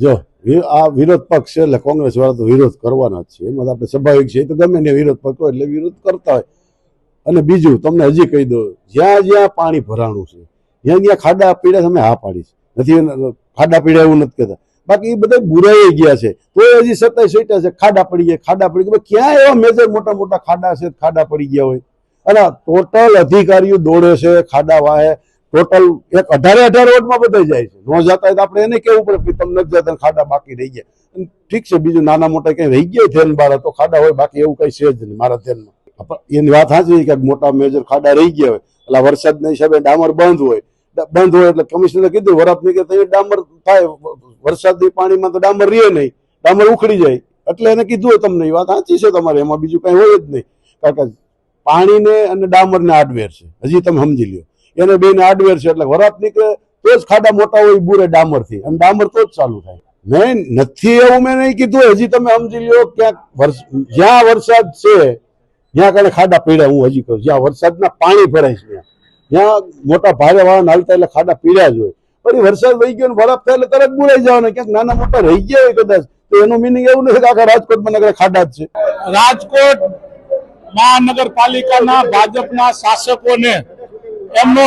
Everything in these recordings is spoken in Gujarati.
જો આ વિરોધ પક્ષ છે એટલે કોંગ્રેસ વાળા તો વિરોધ કરવાના જ છે. એમાં તો આપણે સ્વાભાવિક છે તો ગમે ને વિરોધ પક્ષ હોય એટલે વિરોધ કરતા હોય. અને બીજું, તમને હજી કહી દઉં, જ્યાં જ્યાં પાણી ભરાણું છે, જ્યાં જ્યાં ખાડા પીડ્યા છે, અમે હા પાડી નથી, ખાડા પીડ્યા એવું નથી કહેતા. બાકી એ બધા બુરાઈ ગયા છે. તો હજી સત્તાવીસ સીટા છે. ખાડા પડી ગયા, ખાડા પડી ગયા. ક્યાં એવા મેજર મોટા મોટા ખાડા છે, ખાડા પડી ગયા હોય? અને ટોટલ અધિકારીઓ દોડે છે, ખાડા વાહે. ટોટલ એક અઢારે અઢાર વોટમાં બધાઈ જાય છે. ન જતા હોય તો આપણે એને કેવું પડે કે તમને નથી જતા ખાડા બાકી રહી ગયા. ઠીક છે, બીજું નાના મોટા કઈ રહી ગયા ધ્યાન બાર તો ખાડા હોય, બાકી એવું કઈ છે જ નહીં મારા ધ્યાનમાં. એની વાત સાચી કે મોટા મેજર ખાડા રહી ગયા હોય, એટલે વરસાદના હિસાબે ડામર બંધ હોય બંધ હોય એટલે કમિશનરે કીધું વરાપ કે ત્યાં ડામર થાય, વરસાદની પાણીમાં તો ડામર રહે નહીં, ડામર ઉખડી જાય. એટલે એને કીધું હોય તમને, એ વાત સાચી છે તમારે, એમાં બીજું કઈ હોય જ નહીં. કારણ કે પાણીને અને ડામરને આડવેર છે. હજી તમે સમજી લ્યો. એને બેને આડવેર છે એટલે વરાપ નીકળે, તો જ ખાડા મોટા હોય બુરે ડામરથી. અને ડામર તો જ ચાલુ થાય. નહીં નથી એવું મેં નહીં કીધું, હજી તમે સમજી લ્યો ક્યાંક જ્યાં વરસાદ છે જ્યાં કારણે ખાડા પીડ્યા, હું હજી કહું જ્યાં વરસાદના પાણી ભરાય છે ત્યાં. મોટા ભારે વાહન હાલતા એટલે ખાડા પીડ્યા જ હોય. પછી વરસાદ વહી ગયો વરાપ થાય એટલે તરત બુરાઈ જવાના. ક્યાંક નાના મોટા રહી ગયા હોય કદાચ, તો એનું મિનિંગ એવું નથી કે આખા રાજકોટમાં નગર ખાડા જ છે. રાજકોટ મહાનગરપાલિકાના ભાજપના શાસકોને એમનો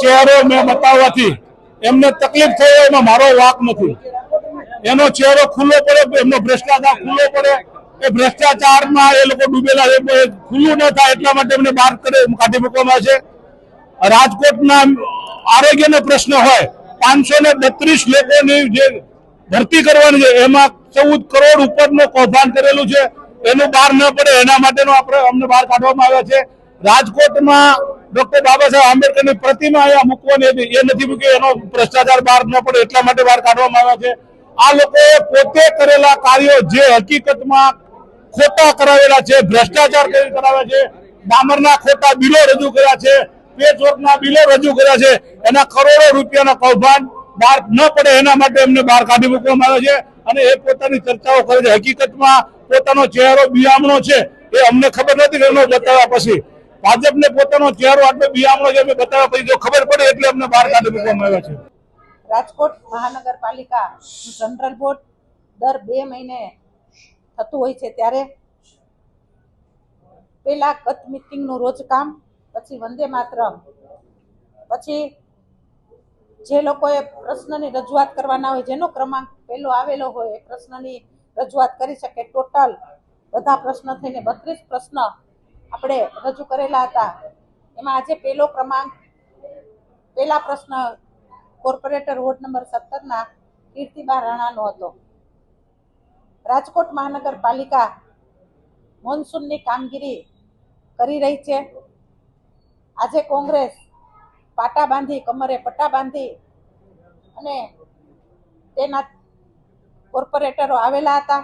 ચહેરો મેં બતાવવાથી એમને તકલીફ થઈ એમાં મારો વાક નથી. એનો ચહેરો ખુલ્લો પડે, એમનો ભ્રષ્ટાચાર ખુલ્લો પડે. એ ભ્રષ્ટાચારમાં એ લોકો ડૂબેલા એ ખુલ્લું ન થાય એટલા માટે એમને બહાર કરે કાઢી મૂકવામાં છે. રાજકોટના આરોગ્યનો પ્રશ્ન હોય, પાંચસો ને બત્રીસ લોકોની જે ભરતી કરવાની છે, એમાં ચૌદ કરોડ ઉપરનું કૌભાંડ કરેલું છે. એનું બહાર ન પડે, એના માટેનો આપણે અમને બહાર કાઢવામાં આવ્યા છે. રાજકોટમાં ડોક્ટર બાબા સાહેબ આંબેડકરની પ્રતિમા અહીંયા મૂકવાની એ નથી મૂકી એનો ભ્રષ્ટાચાર બહાર ન પડે એટલા માટે બહાર કાઢવામાં આવ્યા છે. આ લોકોએ પોતે કરેલા કાર્યો જે હકીકતમાં ખોટા કરાવેલા છે, ભ્રષ્ટાચાર કરી કરાવ્યા છે, ડામરના ખોટા બિલો રજૂ કર્યા છે, પેચવર્કના બિલો રજૂ કર્યા છે, એના કરોડો રૂપિયાના કૌભાંડ બહાર ન પડે એના માટે એમને બહાર કાઢી મૂકવામાં આવે છે. અને એ પોતાની ચર્ચાઓ કરે છે. હકીકતમાં પોતાનો ચહેરો બિયામણો છે, એ અમને ખબર નથી, એનો બતાવ્યા પછી. ભાજપને પોતાનો ચહેરો આટલો બિયામણો છે, અમે પછી ખબર પડે એટલે અમને બહાર કાઢી મૂકવામાં આવ્યા છે. રાજકોટ મહાનગરપાલિકા જનરલ બોર્ડ દર બે મહિને થતું હોય છે ત્યારે પેલા ગત મિટિંગનું રોજ કામ, પછી વંદે માતરમ, પછી જે લોકોએ પ્રશ્નની રજૂઆત કરવાના હોય, જેનો ક્રમાંક પહેલો આવેલો હોય, એ પ્રશ્નની રજૂઆત કરી શકે. ટોટલ બધા પ્રશ્ન થઈને બત્રીસ પ્રશ્ન આપણે રજૂ કરેલા હતા. એમાં આજે પહેલો ક્રમાંક, પહેલા પ્રશ્ન કોર્પોરેટર વોર્ડ નંબર સત્તરના કીર્તિબા રાણાનો હતો. રાજકોટ મહાનગરપાલિકા મોન્સૂનની કામગીરી કરી રહી છે. આજે કોંગ્રેસ પાટા બાંધી, કમરે પટ્ટા બાંધી અને તેના કોર્પોરેટરો આવેલા હતા.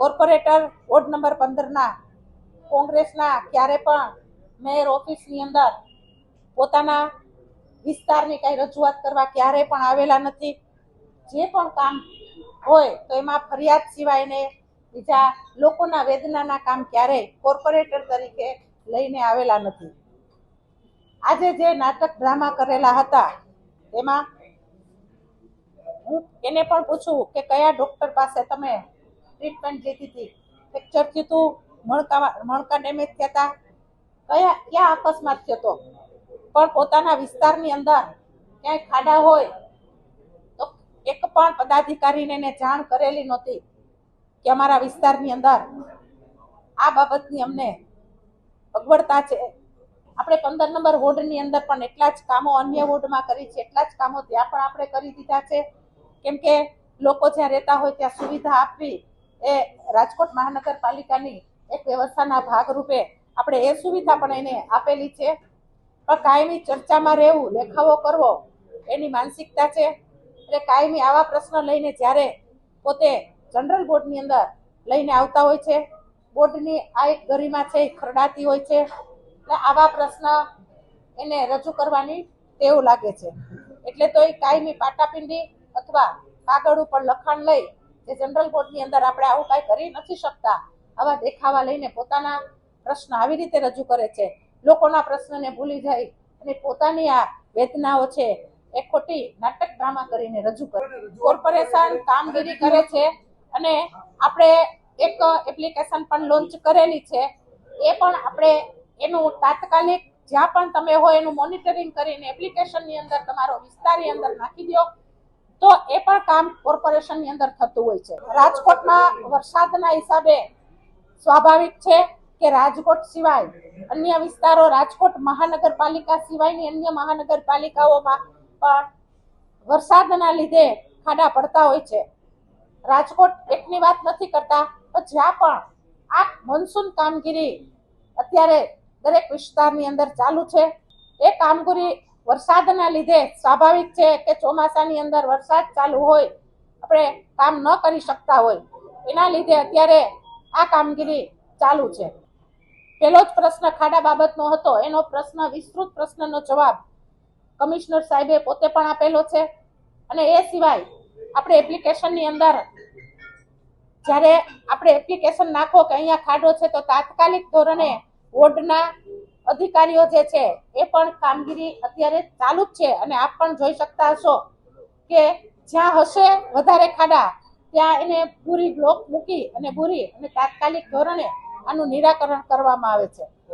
કોર્પોરેટર વોર્ડ નંબર પંદરના કોંગ્રેસના ક્યારે પણ મેયર ઓફિસની અંદર પોતાના વિસ્તારની કાંઈ રજૂઆત કરવા ક્યારેય પણ આવેલા નથી. જે પણ કામ હોય તો એમાં ફરિયાદ સિવાયને બીજા લોકોના વેદનાના કામ ક્યારેય કોર્પોરેટર તરીકે લઈને આવેલા નથી. આજે જે નાટક ડ્રામા કરેલા હતા, તેમાં હું એને પણ પૂછું કે કયા ડોક્ટર પાસે તમે ટ્રીટમેન્ટ લીધી હતી? ફ્રેક્ચર થયું હતું મણકા મણકા ડેમેજ થયા હતા કયા ક્યાં અકસ્માત થયો હતો પણ પોતાના વિસ્તારની અંદર ક્યાંય ખાડા હોય તો એક પણ પદાધિકારીને એને જાણ કરેલી નહોતી કે અમારા વિસ્તારની અંદર આ બાબતની અમને અગવડતા છે. આપણે પંદર નંબર વોર્ડની અંદર પણ એટલા જ કામો અન્ય વોર્ડમાં કરી છે, એટલા જ કામો ત્યાં પણ આપણે કરી દીધા છે. કેમ કે લોકો જ્યાં રહેતા હોય ત્યાં સુવિધા આપવી એ રાજકોટ મહાનગરપાલિકાની એક વ્યવસ્થાના ભાગરૂપે આપણે એ સુવિધા પણ એને આપેલી છે. પણ કાયમી ચર્ચામાં રહેવું, દેખાવો કરવો, એની માનસિકતા છે. એટલે કાયમી આવા પ્રશ્ન લઈને જ્યારે પોતે જનરલ બોર્ડની અંદર લઈને આવતા હોય છે, બોર્ડની આ એક ગરિમા છે, એ ખરડાતી હોય છે, એટલે આવા પ્રશ્ન એને રજૂ કરવાની ટેવ લાગે છે. એટલે તો એ કાયમી પાટાપિંડી અથવા કાગળ ઉપર લખાણ લઈ જે જનરલ બોર્ડની અંદર આપણે આવું કાંઈ કરી નથી શકતા. આવા દેખાવા લઈને પોતાના પ્રશ્ન આવી રીતે રજૂ કરે છે. લોકોના પ્રશ્નને ભૂલી જાય અને પોતાની આ વેદનાઓ છે એ ખોટી નાટક ડ્રામા કરીને રજૂ કરે. કોર્પોરેશન કામગીરી કરે છે અને આપણે એક એપ્લિકેશન પણ લોન્ચ કરેલી છે. એ પણ આપણે એનું તાત્કાલિક જ્યાં પણ તમે હોય એનું મોનિટરિંગ કરીને એપ્લિકેશનની અંદર તમારો વિસ્તારની અંદર નાખી દો. તો એ પણ કામ કોર્પોરેશનની અંદર થતું હોય છે. રાજકોટમાં વરસાદના હિસાબે સ્વાભાવિક છે કે રાજકોટ સિવાય અન્ય વિસ્તારો રાજકોટ મહાનગરપાલિકા સિવાયની અન્ય મહાનગરપાલિકાઓમાં પણ વરસાદના લીધે ખાડા પડતા હોય છે. રાજકોટ એકની વાત નથી કરતા, પણ જ્યાં પણ આ મોન્સૂન કામગીરી અત્યારે દરેક વિસ્તારની અંદર ચાલુ છે. એ કામગીરી વરસાદના લીધે સ્વાભાવિક છે કે ચોમાસાની અંદર વરસાદ ચાલુ હોય, આપણે કામ ન કરી શકતા હોય. એના લીધે અત્યારે આ કામગીરી ચાલુ છે. પહેલો જ પ્રશ્ન ખાડા બાબતનો હતો. એનો પ્રશ્ન વિસ્તૃત પ્રશ્નનો જવાબ કમિશનર સાહેબે પોતે પણ આપેલો છે. અને એ સિવાય આપણે એપ્લિકેશનની અંદર જ્યારે આપણે એપ્લિકેશન નાખો કે અહીંયા ખાડો છે તો તાત્કાલિક ધોરણે વોર્ડના અધિકારીઓ જે છે એ પણ કામગીરી અત્યારે ચાલુ જ છે. અને આપ પણ જોઈ શકતા હશો કે જ્યાં હશે વધારે ખાડા ત્યાં એને પૂરી બ્લોક મૂકી અને પૂરી અને તાત્કાલિક ધોરણે આનું નિરાકરણ કરવામાં આવે છે.